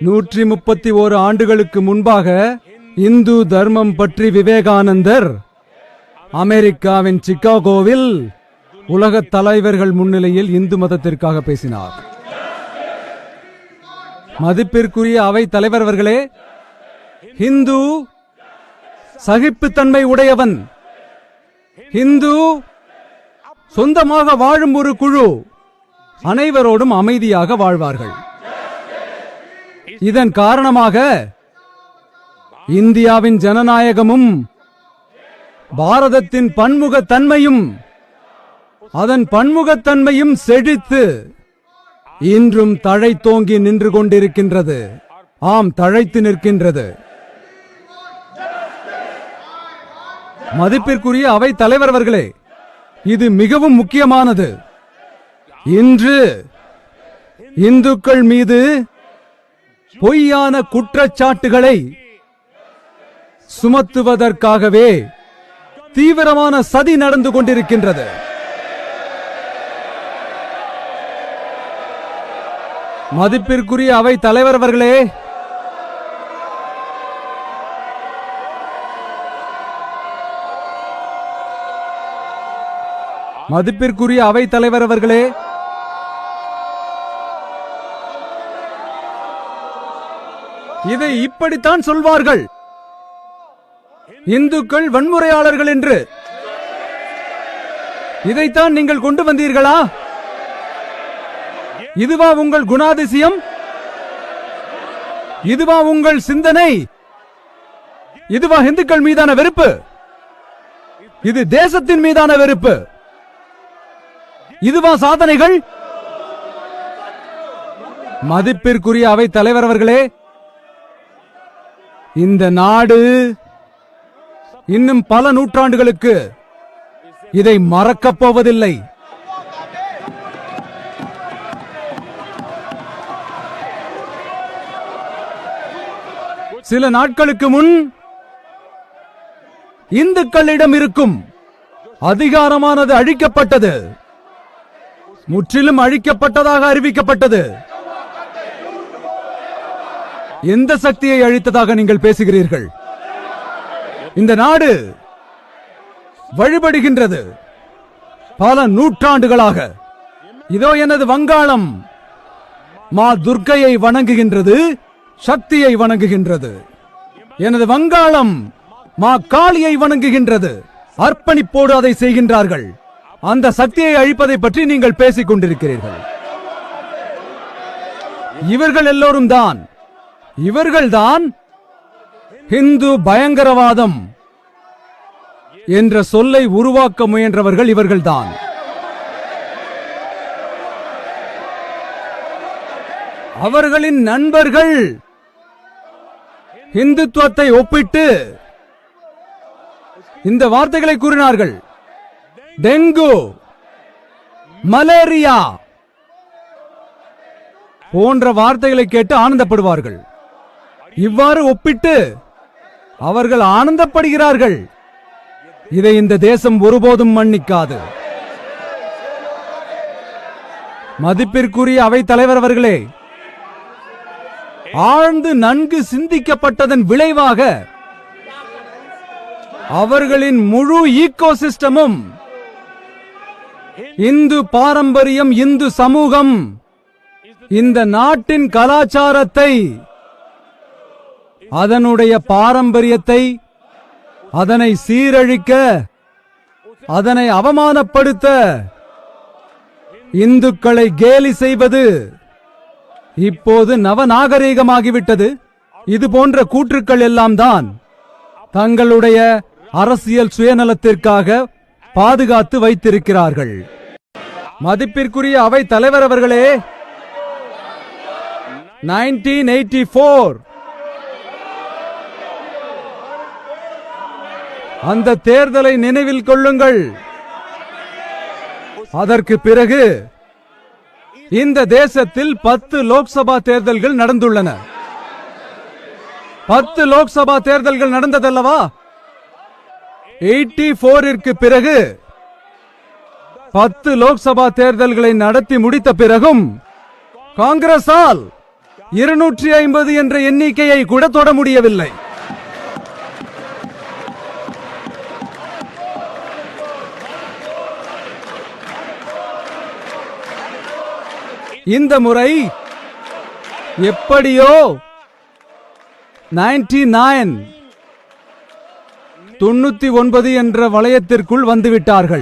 நூற்றி முப்பத்தி ஓரு ஆண்டுகளுக்கு முன்பாக இந்து தர்மம் பற்றி விவேகானந்தர் அமெரிக்காவின் சிக்காகோவில் உலக தலைவர்கள் முன்னிலையில் இந்து மதத்திற்காக பேசினார். மதிப்பிற்குரிய அவை தலைவர் அவர்களே ஹிந்து சகிப்புத்தன்மை உடையவன் ஹிந்து சொந்தமாக வாழும் ஒரு குழு அனைவரோடும் அமைதியாக வாழ்வார்கள். இதன் காரணமாக இந்தியாவின் ஜனநாயகமும் பாரதத்தின் பன்முகத்தன்மையும் அதன் பன்முகத்தன்மையும் செழித்து இன்றும் தழைத்தோங்கி நின்று கொண்டிருக்கின்றது. ஆம் தழைத்து நிற்கின்றது. மதிப்பிற்குரிய அவை தலைவர் அவர்களே இது மிகவும் முக்கியமானது. இன்று இந்துக்கள் மீது பொய்யான குற்றச்சாட்டுகளை சுமத்துவதற்காகவே தீவிரமான சதி நடந்து கொண்டிருக்கின்றது. மதிப்பிற்குரிய அவை தலைவர் அவர்களே மதிப்பிற்குரிய அவை தலைவர் அவர்களே இதை இப்படித்தான் சொல்வார்கள். இந்துக்கள் வன்முறையாளர்கள் என்று. இதைத்தான் நீங்கள் கொண்டு வந்தீர்களா? இதுவா உங்கள் குணாதிசயம்? இதுவா உங்கள் சிந்தனை? இதுவா இந்துக்கள் மீதான வெறுப்பு? இது தேசத்தின் மீதான வெறுப்பு. இதுவா சாதனைகள்? மதிப்பிற்குரிய அவை தலைவர் அவர்களே இந்த நாடு இன்னும் பல நூற்றாண்டுகளுக்கு இதை மறக்கப் போவதில்லை. சில நாட்களுக்கு முன் இந்துக்களிடம் இருக்கும் அதிகாரமானது அழிக்கப்பட்டது. முற்றிலும் அழிக்கப்பட்டதாக அறிவிக்கப்பட்டது. எந்த சக்தியை அழித்ததாக நீங்கள் பேசுகிறீர்கள்? இந்த நாடு வழிபடுகின்றது. பல நூற்றாண்டுகளாக. இதோ எனது வங்காளம் மா துர்க்கையை வணங்குகின்றது சக்தியை வணங்குகின்றது. எனது வங்காளம் மா காளியை வணங்குகின்றது. அர்ப்பணிப்போடு அதை செய்கின்றார்கள். அந்த சக்தியை அழிப்பதை பற்றி நீங்கள் பேசிக் கொண்டிருக்கிறீர்கள். இவர்கள் எல்லோரும் தான். இவர்கள்தான் இந்து பயங்கரவாதம் என்ற சொல்லை உருவாக்க முயன்றவர்கள் இவர்கள்தான். அவர்களின் நண்பர்கள் இந்துத்துவத்தை ஒப்பிட்டு இந்த வார்த்தைகளை கூறினார்கள். டெங்கு மலேரியா போன்ற வார்த்தைகளை கேட்டு ஆனந்தப்படுவார்கள். இவ்வாறு ஒப்பிட்டு அவர்கள் ஆனந்தப்படுகிறார்கள். இதை இந்த தேசம் ஒருபோதும் மன்னிக்காது. மதிப்பிற்குரிய அவை தலைவர் அவர்களே ஆழ்ந்து நன்கு சிந்திக்கப்பட்டதன் விளைவாக அவர்களின் முழு ஈகோசிஸ்டமும் இந்து பாரம்பரியம் இந்து சமூகம் இந்த நாட்டின் கலாச்சாரத்தை அதனுடைய பாரம்பரியத்தை அதனை சீரழிக்க அதனை அவமானப்படுத்த இந்துக்களை கேலி செய்வது இப்போது நவநாகரீகமாகிவிட்டது. இது போன்ற கூற்றுக்கள் எல்லாம் தான் தங்களுடைய அரசியல் சுயநலத்திற்காக பாதுகாத்து வைத்திருக்கிறார்கள். மதிப்பிற்குரிய அவை தலைவர் அவர்களே 1984 அந்த தேர்தலை நினைவில் கொள்ளுங்கள். அதற்கு பிறகு இந்த தேசத்தில் பத்து லோக்சபா தேர்தல்கள் நடந்துள்ளன. பத்து லோக்சபா தேர்தல்கள் நடந்ததல்லவா? எயிட்டி போரிற்கு பிறகு பத்து லோக்சபா தேர்தல்களை நடத்தி முடித்த பிறகும் காங்கிரஸால் இருநூற்றி ஐம்பது என்ற எண்ணிக்கையை கூட தொட முடியவில்லை. இந்த முறை எப்படியோ 99 நைன் தொண்ணூத்தி ஒன்பது என்ற வளையத்திற்குள் வந்துவிட்டார்கள்.